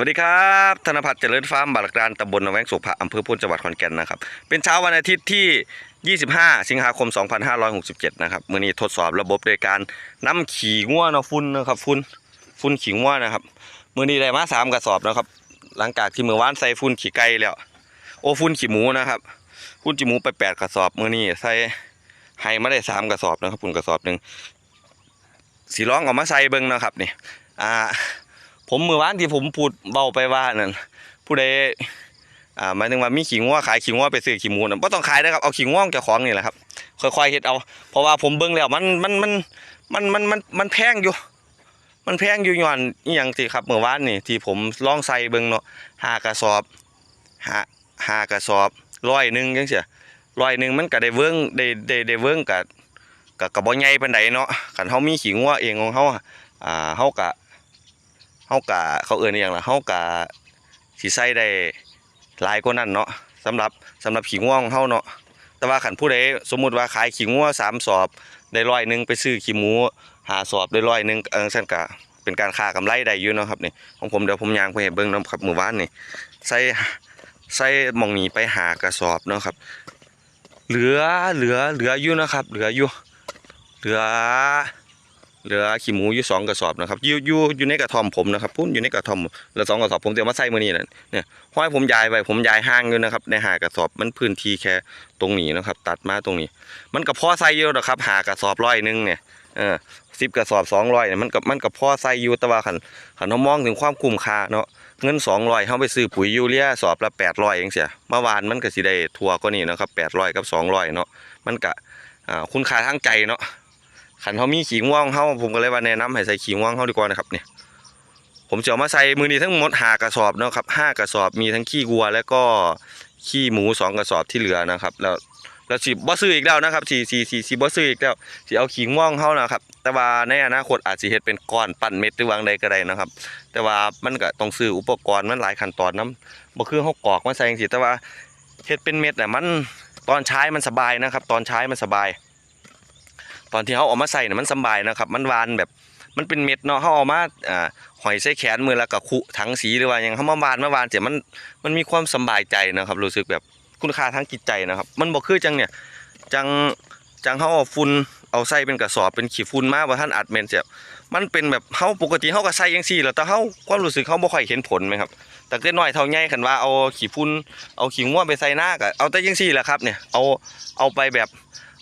วัสดีครับ ธนพัฒน์เจริญฟาร์มบาลักรานตำบลหนองแวงสุภะอำเภอพุนจังหวัดขอนแก่นนะครับ เป็นเช้าวันอาทิตย์ที่ 25 สิงหาคม 2567 นะครับมื้อนี้ทดสอบระบบโดยการนำขี่ง่วนะฟุ้นนะครับฟุ้นฟุ้นขี่ง่วนะครับมื้อนี้ได้มาสามกระสอบนะครับ หลังจากที่เมื้อวานใส่ฟุ้นขี่ไก่แล้ว โอ้ฟุ้นขี่หมูนะครับฟุ้นขี่หมูไปแปดกระสอบมื้อนี้ใส่ให้มาได้สามกระสอบนะครับปุ่นกระสอบหนึ่งสีร้องออกมาใส่เบิ่งนะครับนี่อ่า ผมมือวานที่ผมพูดเบาไปว่านั่นผู้ใดอ่าหมายถึงว่ามีขิงว่าขายขิงว่าไปซื้อขิงมูนั่นบ่ต้องขายนะครับเอาขิงว่าของเจ้าของนี่แหละครับค่อยๆเฮ็ดเอา เพราะว่าผมเบิ่งแล้วมันมันมันมันมันมันมันแพงอยู่ มันแพงอยู่ย้อนอีหยังสิครับเมื่อวานนี่ที่ผมลองใส่เบิ่งเนาะหากระสอบหาหากระสอบร้อยหนึ่งจังซี่ร้อยหนึ่งมันก็ได้เวิ้งได้ได้ได้เวิ้งกับกับกับบ่ใหญ่ปานใดเนาะคันเฮามีขิงว่าเองของเฮาอ่าเฮาก็ เฮากะเขาเอื่นอหย่างละเฮากะสิใส่ได้หลายกว่านั้นเนาะสำหรับสำหรับขี้ง่วงของเฮาเนาะแต่ว่าขันผู้ใดสมมุติว่าขายขี้ง่วสามสอบได้ร้อยหนึ่งไปซื้อขี้หมูหาสอบได้ร้อยหนึ่งเออซั่นกะเป็นการค่ากำไรได้อยู่เนาะครับนี่ของผมเดี๋ยวผมย่างไปให้เบิ่งเนาะครับมือวานนี่ใส่ใส่มองหนีไปหากระสอบเนาะครับ เหลือเหลือเหลืออยู่นะครับ เหลืออยู่เหลือ เหลือขี้หมูอยู่สองกระสอบนะครับอยู่อยู่อยู่ในกระท่อมผมนะครับพุ่นอยู่ในกระท่อมแล้วสองกระสอบผมเตรียมมาใส่มือนี้แหละเนี่ยห้อยผมย้ายไปผมย้ายห้างอยู่นะครับในหากระสอบมันพื้นที่แค่ตรงนี้นะครับ ตัดมาตรงนี้ มันก็พอใส่อยู่นะครับ หากระสอบร้อยหนึงเนี่ยเออสิบกระสอบสองร้อยเนี่ยมันก็มันก็พอใส่อยู่แต่ว่าคันคันเรามองถึงความคุ้มค่าเนาะเงินสองร้อยเขาไปซื้อปุ๋ยยูเรียสอบละแปดร้อยเองเสียเมื่อวานมันก็สิได้ทัวก็นี่นะครับแปดร้อยกับสองร้อยเนาะมันก็อ่าคุณค่าทางใจเนาะ ขันเขามีขี้ง่วงเขาผมก็เลยว่าแนะนำให้ใส่ขี้ง่วงเขาดีกว่านะครับเนี่ยผมจะเอามาใส่มือนี้ทั้งหมดหากระสอบนะครับห้ากระสอบมีทั้งขี้วัว แล้วก็ขี้หมูสองกระสอบที่เหลือนะครับ แล้วแล้วสิบ่ซื้ออีกแล้วนะครับสีสีสีสีบ่ซื้ออีกแล้วสิเอาขี้ง่วงเข้านะครับ แต่ว่าในอนาคตอาจสิเฮ็ดเป็นก้อนปั้นเม็ดหรือวางใดก็ได้นะครับ แต่ว่ามันก็ต้องซื้ออุปกรณ์มันหลายขั้นตอนนํบ่คือเฮากรอกมาใส่จังซี่แต่ว่าเฮ็ดเป็นเม็ดน่มันตอนใช้มันสบายนะครับ ตอนใช้มันสบาย ตอนที่เขาเออกมาใส่เนี่ยมันสบายนะครับ มันหวานแบบมันเป็นเม็ดเนาะเขาเอามาอ่าหอยใส่แขนมือแล้วก็คุถังสีหรือว่าอย่างเขามาหวานมาหวานเสียมันมันมีความสบายใจนะครับ รู้สึกแบบคุณค่าทางจิตใจนะครับ มันบอกคือจังเนี่ยจังจังเขาเอาฝุ่นเอาใส่เป็นกระสอบเป็นขี้ฝุ่นมาว่าท่านอัดเมนเสียมันเป็นแบบเขาปกติเขาก็ใส่ยังซี่แหล้วแต่เขาความรู้สึกเขาบ่ค่อยเห็นผลไหมครับแต่ก็น้อยเท่าใหญ่คันว่าเอาขี้ฝุ่นเอาขี้ง่วไปใส่หน้าก็เอาแต่ยังซี่แหละครับเนี่ยเอาเอาไปแบบ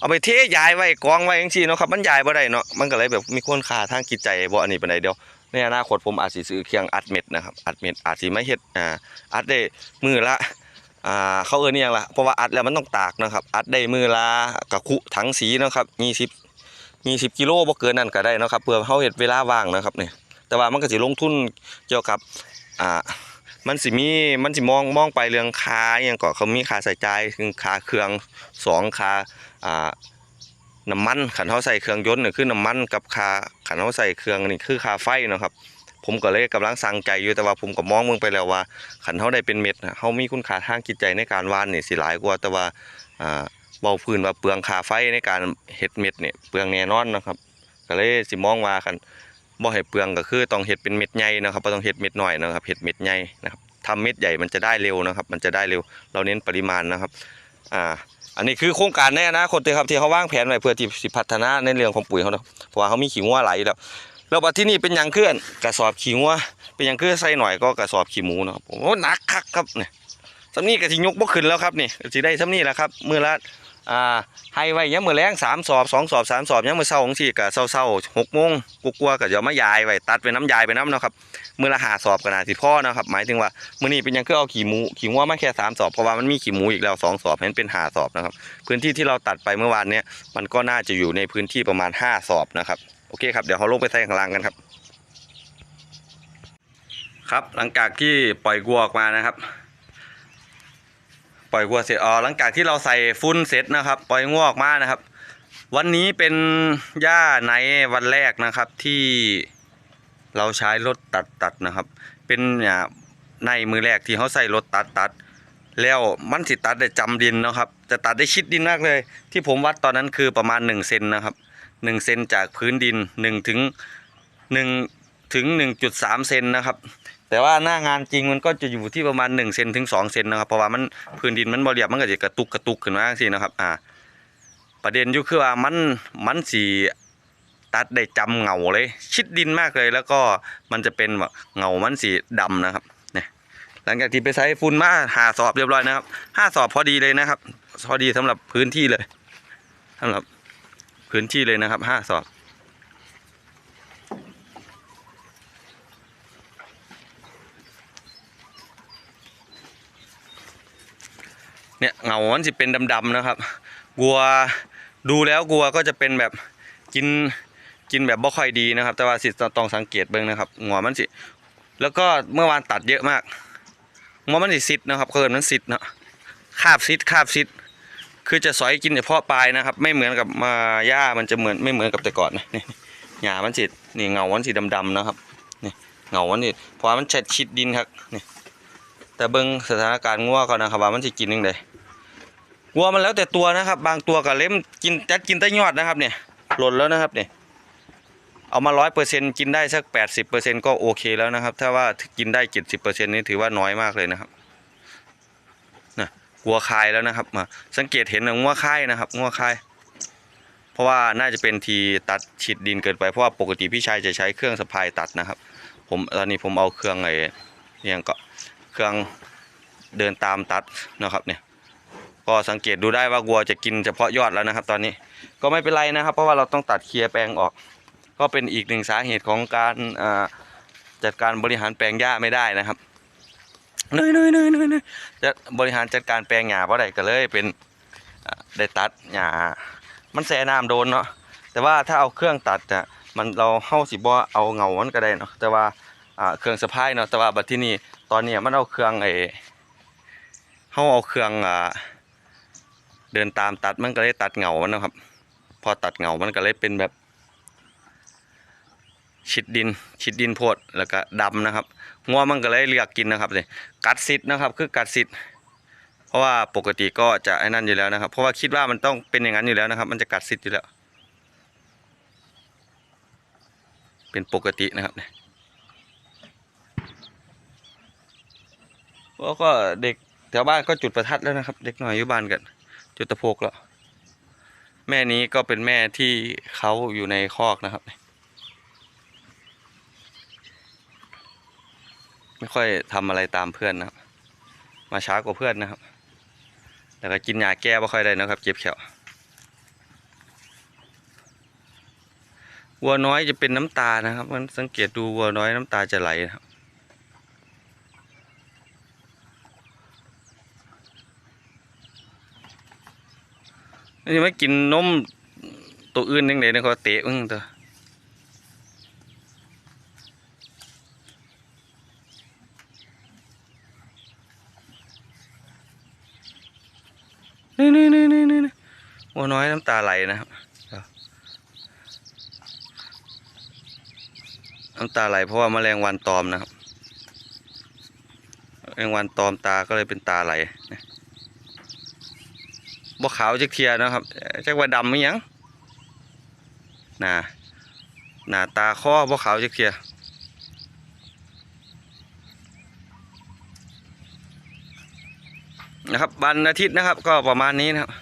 เอาไปเทยายไว้กองไว้จังซี่เนาะครับมันยายบ่ได้เนาะมันก็เลยแบบมีคุณค่าทางจิตใจบ่อันนี้ปานใดเดียวในอนาคตผมอาจสิซื้อเครื่องอัดเม็ดนะครับอัดเม็ดอาจสิไม่เฮ็ดอ่าอัดได้มือละอ่าเขาเอิ้นอีหยังล่ะเพราะว่าอัดแล้วมันต้องตากนะครับอัดได้มือละกะคุถังสีนะครับ 20 20กิโลบ่เกินนั้นก็ได้เนาะครับเพื่อเฮาเฮ็ดเวลาว่างนะครับเนี่ยแต่ว่ามันก็สิลงทุนเกี่ยวกับอ่า มันสิมีมันสิมองมองไปเรื่องคาอหยังก็เขามีค่าใช้จ่ายคือค่าเครื่องสองค่าอ่าน้ำมันขันเขาใส่เครื่องยนต์เนี่ยคือน้ำมันกับคาขันเขาใส่เครื่องนี่คือคาไฟเนาะครับ ผมก็เลยกำลังสั่งใจอยู่แต่ว่าผมก็มองมืองไปแล้วว่า ขันเขาได้เป็นเม็ดนะเขามีคุณค่าทางจิตใจในการวานนี่สิหลายกว่าแต่ว่าอ่าเบาพื้นว่าเปลืองคาไฟในการเฮ็ดเม็ดเนี่ยเปลืองแน่นอนนะครับ ก็เลยสิมองว่าคัน บ่ให้เปลืองก็คือต้องเฮ็ดเป็นเม็ดใหญ่นะครับบ่ต้องเฮ็ดเม็ดน้อยนะครับเฮ็ดเม็ดใหญ่นะครับทำเม็ดใหญ่มันจะได้เร็วนะครับ มันจะได้เร็ว เราเน้นปริมาณนะครับอ่าอันนี้คือโครงการในอนาคตเลยครับที่เขาวางแผนไว้เพื่อที่สิพัฒนาในเรื่องของปุ๋ยเขาเนาะเพราะว่าเขามีขี้งัวไหลอยู่แล้วแล้วบัดที่นี่เป็นยังเคลื่อนกระสอบขี้งัวเป็นยังเคลื่อนใส่หน่อยก็กระสอบขี้หมูเนาะครับผมว่าหนักคักครับเนี่ยสำนี้ก็สิยกบ่ขึ้นแล้วครับนี่กระสิได้สำนี้แหละครับมื้อละ อ่าให้ไว้ยามมื้อแรงสามสอบสองสอบสามสอบยามมื้อเช้าจังซี่ก็เช้าๆหกโมงกลัวาๆก็จะเอามายายไว้ตัดไว้น้ำยายไปน้ำเนาะครับมือละหาสอบก็น่าสิพ่อเนาะครับ หมายถึงว่ามือนี้เป็นยังคือเอาขี้หมูขี้งัวมาแค่สามสอบเพราะว่ามันมีขี้หมูอีกแล้วสองสอบเห็นเป็นหาสอบนะครับ พื้นที่ที่เราตัดไปเมื่อวานเนี้ยมันก็น่าจะอยู่ในพื้นที่ประมาณ5สอบนะครับโอเคครับเดี๋ยวเขาลงไปใส่ข้างล่างกันครับ ครับหลังจากที่ปล่อยวัวออกมานะครับ ปล่อยวัวเสร็จอ๋อหลังจากที่เราใส่ฟุ้นเสร็จนะครับ ปล่อยงวออกมานะครับ วันนี้เป็นหญ้าในวันแรกนะครับที่เราใช้รถตัดตัดนะครับ เป็นอ่าในมือแรกที่เขาใส่รถตัดตัด แล้วมันสิตัดได้จำดินนะครับ จะตัดได้ชิดดินมากเลย ที่ผมวัดตอนนั้นคือประมาณ1เซนนะครับ1เซนจากพื้นดิน1ถึง1ถึง1.3เซนนะครับ แต่ว่าหน้างานจริงมันก็จะอยู่ที่ประมาณ1เซนถึง2เซนนะครับเพราะว่ามันพื้นดินมันบ่เรียบมันก็จะกระตุกกระตุกขึ้นมาจังนะครับอ่าประเด็นอยู่คือว่ามันมันสีตัดได้จำเงาเลย ชิดดินมากเลยแล้วก็มันจะเป็นแบบเงามันสีดำนะครับเนี่ยหลังจากที่ไปใช้ฝุ่นมาหาสอบเรียบร้อยนะครับห้าสอบพอดีเลยนะครับ พอดีสำหรับพื้นที่เลยสำหรับพื้นที่เลยนะครับห้าสอบ เนี่ยเงามันจะเป็นดำๆนะครับวัวดูแล้ววัวก็จะเป็นแบบกินกินแบบบ่ค่อยดีนะครับ แต่ว่าสิต้องสังเกตเบิ่งนะครับหัวมันสิแล้วก็เมื่อวานตัดเยอะมากหัวมันสิซิดนะครับเกินมันซิดเนาะคาบซิดคาบซิดคือจะสอยกินเฉพาะปลายนะครับ ไม่เหมือนกับมาหญ้ามันจะเหมือนไม่เหมือนกับแต่ก่อนนะนี่หญ้ามันสินี่เงามันสีดำๆนะครับนี่เงามันนี่เพราะมันเช็ดชิดดินครับนี่แต่เบิ่งสถานการณ์งัวก่อนนะครับว่ามันสิกินยังไง วัวมันแล้วแต่ตัวนะครับ บางตัวก็เล็มกินจัดกินแต่ยอดนะครับเนี่ยหล่นแล้วนะครับเนี่ยเอามาร้อยเปอร์เซ็นกินได้สักแปดสิบเปอร์เซ็นก็โอเคแล้วนะครับ ถ้าว่ากินได้เจ็ดสิบเปอร์เซ็นนี่ถือว่าน้อยมากเลยนะครับนะวัวคายแล้วนะครับมาสังเกตเห็นนะงัวคายนะครับงัวคายเพราะว่าน่าจะเป็นทีตัดฉีดดินเกินไปเพราะว่าปกติพี่ชายจะใช้เครื่องสะพายตัดนะครับ ผมตอนนี้ผมเอาเครื่องไอ้เนี่ยก็เครื่องเดินตามตัดนะครับเนี่ย ก็สังเกตดูได้ว่าวัวจะกินเฉพาะยอดแล้วนะครับ ตอนนี้ก็ไม่เป็นไรนะครับ เพราะว่าเราต้องตัดเคลียร์แปลงออก ก็เป็นอีกหนึ่งสาเหตุของการจัดการบริหารแปลงหญ้าไม่ได้นะครับเนยเนยเนยเนยจะบริหารจัดการแปลงหญ้าเพราะใดก็เลยเป็นได้ตัดหญ้ามันแสน้ำโดนเนาะแต่ว่าถ้าเอาเครื่องตัดอะมันเราเข้าสิบ่เอาเงามันก็ได้เนาะแต่ว่าอ่าเครื่องสะพายเนาะแต่ว่าบัดที่นี่ตอนนี้มันเอาเครื่องไอ้เข้าเอาเครื่องอ่า เดินตามตัดมันก็เลยตัดเหงามันนะครับ พอตัดเหงามันก็เลยเป็นแบบ ชิดดิน ชิดดินโพดแล้วก็ดำนะครับงัวมันก็เลยเลือกกินนะครับเลยกัดซิดนะครับ คือกัดซิดเพราะว่าปกติก็จะไอ้นั่นอยู่แล้วนะครับ เพราะว่าคิดว่ามันต้องเป็นอย่างนั้นอยู่แล้วนะครับ มันจะกัดซิดอยู่แล้ว เป็นปกตินะครับเนี่ยแล้วก็เด็กแถวบ้านก็จุดประทัดแล้วนะครับ เด็กหน่อยอยู่บ้านกัน จุดตะโพกแล้ว แม่นี้ก็เป็นแม่ที่เขาอยู่ในคอกนะครับ ไม่ค่อยทำอะไรตามเพื่อนนะครับ มาช้ากว่าเพื่อนนะครับ แต่ก็กินยาแก้ไม่ค่อยได้นะครับ เจ็บแขววัวน้อยจะเป็นน้ำตานะครับมันสังเกตดูวัวน้อยน้ำตาจะไหลนะครับ นี่ไม่กินนมตัวอื่นยังไงนะเขาเตะมึงตัวนี่นี่นี่นี่นี่วัวน้อยน้ำตาไหลนะครับน้ำตาไหลเพราะว่าแมลงวันตอมนะครับแมลงวันตอมตาก็เลยเป็นตาไหล บ่ขาวจักเทียนะครับเอ่อจักว่าดำมั้ยังน่ะหน้าตาข้อบ่ขาวจักเทียนะครับวันอาทิตย์นะครับก็ประมาณนี้นะครับ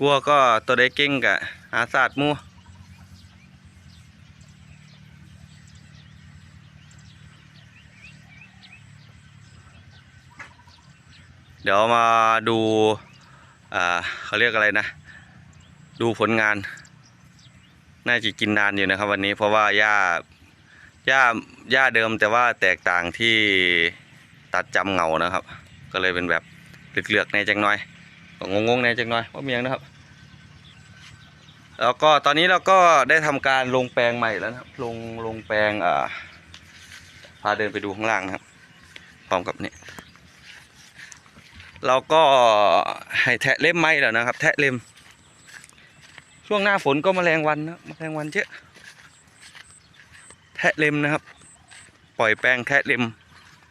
กลัวก็ตัวไดเก่งกะหาศาสตร์มู่ ดี๋ยวมาดูเขาเรียกอะไรนะ ดูผลงาน น่าจะกินนานอยู่นะครับ วันนี้เพราะว่าหญ้าหญ้าหญ้าเดิมแต่ว่าแตกต่างที่ตัดจำเงานะครับ ก็เลยเป็นแบบเลือกๆในจังน้อยงงๆในจังน้อยว่าเมียงนะครับ แล้วก็ตอนนี้เราก็ได้ทำการลงแปลงใหม่แล้วนะครับลงลงแปลงอ่าพาเดินไปดูข้างล่างนะครับพร้อมกับนี่ เราก็ให้แทะเล็มไม้แล้วนะครับ แทะเล็ม ช่วงหน้าฝนก็มแมลงวันนะมแมลงวันเยอะแทะเล็มนะครับ ปล่อยแปลงแทะเล็ม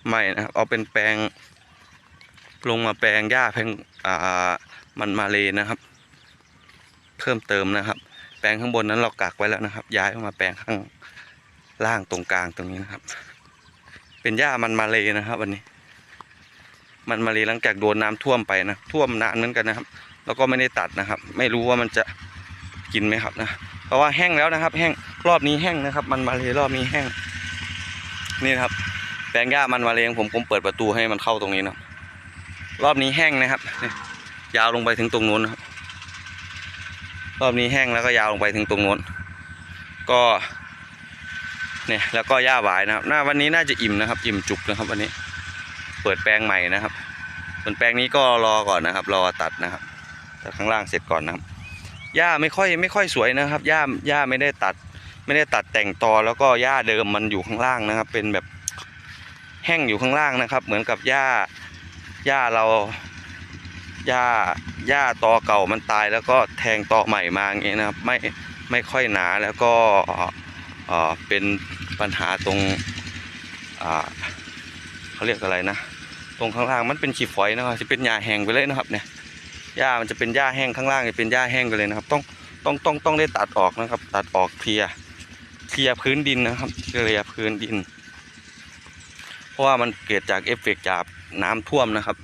ใหม่นะครับ เอาเป็นแปลงลงมาแปลงหญ้าแปลงอ่ามันมาเลยนะครับ เพิ่มเติมนะครับ แปลงข้างบนนั้นเรากักไว้แล้วนะครับ ย้ายมาแปลงข้างล่างตรงกลางตรงนี้นะครับ เป็นหญ้ามันมาเลยนะครับ วันนี้ มันมาเลยหลังจากโดนน้ำท่วมไปนะท่วมนานเหมือนกันนะครับ แล้วก็ไม่ได้ตัดนะครับ ไม่รู้ว่ามันจะกินไหมครับนะเพราะว่าแห้งแล้วนะครับ แห้งรอบนี้แห้งนะครับ มันมาเลยรอบนี้แห้ง นี่นครับแปลงหญ้ามันมาเลยงผมผมเปิดประตูให้มันเข้าตรงนี้นะรอบนี้แห้งนะครับยาวลงไปถึงตรงนู้นนะครับรอบนี้แห้งแล้วก็ยาวลงไปถึงตรงนู้นก็เนี่ยแล้วก็หญ้าหวายนะครับหน้าวันนี้น่าจะอิ่มนะครับ อิ่มจุกนะครับวันนี้ ปิดแปลงใหม่นะครับ ส่วนแปลงนี้ก็รอก่อนนะครับ รอตัดนะครับตัดข้างล่างเสร็จก่อนนะครับหญ้าไม่ค่อยไม่ค่อยสวยนะครับหญ้าหญ้าไม่ได้ตัด ไม่ได้ตัดแต่งตอแล้วก็หญ้าเดิมมันอยู่ข้างล่างนะครับ เป็นแบบแห้งอยู่ข้างล่างนะครับ เหมือนกับหญ้าหญ้าเราหญ้าหญ้าตอเก่ามันตาย แล้วก็แทงตอใหม่มาอย่างเงี้ยนะครับไม่ไม่ค่อยหนาแล้วก็เออเป็นปัญหาตรงอ่าเขาเรียกอะไรนะ ตรงข้างล่างมันเป็นขี้ฝอยนะครับจะเป็นหญ้าแห้งไปเลยนะครับเนี่ยหญ้ามันจะเป็นหญ้าแห้งข้างล่างจะเป็นหญ้าแห้งไปเลยนะครับ ต้องต้องต้องต้องได้ตัดออกนะครับ ตัดออกเคลียเคลียพื้นดินนะครับเคลียพื้นดิน เพราะว่ามันเกิดจากเอฟเฟกต์จากน้ำท่วมนะครับ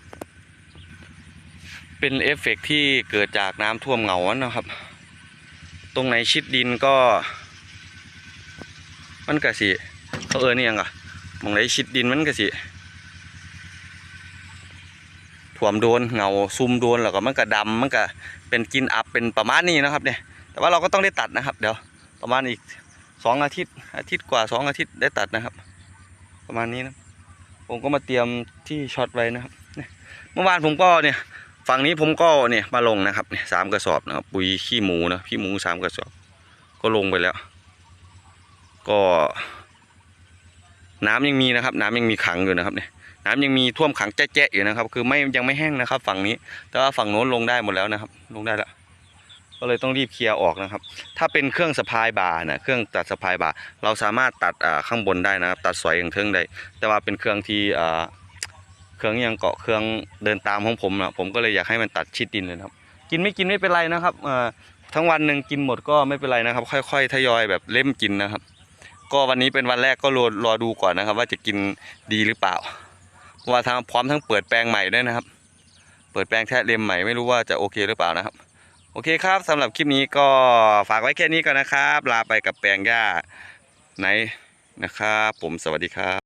เป็นเอฟเฟกต์ที่เกิดจากน้ำท่วมเหงานะครับ ตรงไหนชิดดินก็ มันกะสิเขาเออเนี่ยังกะมองไหนชิดดินมันกะสิ วมโดนเงาซุ่มโดนแล้วก็มันก็ดำมันก็เป็นกินอับเป็นประมาณนี้นะครับเนี่ยแต่ว่าเราก็ต้องได้ตัดนะครับ เดี๋ยวประมาณอีกสองอาทิตย์อาทิตย์กว่าสองอาทิตย์ได้ตัดนะครับ ประมาณนี้นะผมก็มาเตรียมที่ช็อตไว้นะครับเมื่อวานผมก็เนี่ยฝั่งนี้ผมก็เนี่ยมาลงนะครับเนี่ยสามกระสอบนะครับปุ๋ยขี้หมูนะขี้หมูสามกระสอบ ก็ลงไปแล้ว ก็ น้ำยังมีนะครับ น้ำยังมีขังอยู่นะครับเนี่ย น้ำยังมีท่วมขังแจ๊ะๆอยู่นะครับ คือไม่ยังไม่แห้งนะครับ ฝั่งนี้ แต่ว่าฝั่งโน้นลงได้หมดแล้วนะครับ ลงได้แล้วก็เลยต้องรีบเคลียร์ออกนะครับ ถ้าเป็นเครื่องสะพายบ่านะเครื่องตัดสะพายบ่าเราสามารถตัดข้างบนได้นะครับ ตัดสอยอย่างเทิงได้ แต่ว่าเป็นเครื่องที่เครื่องยังเกาะเครื่องเดินตามของผมนะผมก็เลยอยากให้มันตัดชิดดินเลยครับ กินไม่กินไม่เป็นไรนะครับทั้งวันหนึ่งกินหมดก็ไม่เป็นไรนะครับ ค่อยๆทยอยแบบเล่มกินนะครับ ก็วันนี้เป็นวันแรกก็รอรอดูก่อนนะครับ ว่าจะกินดีหรือเปล่า ว่าทางพร้อมทั้งเปิดแปลงใหม่ด้วยนะครับ เปิดแปลงแทะเลมใหม่ไม่รู้ว่าจะโอเคหรือเปล่านะครับ โอเคครับสำหรับคลิปนี้ก็ฝากไว้แค่นี้ก่อนนะครับ ลาไปกับแปลงหญ้าไหนนะครับ ผมสวัสดีครับ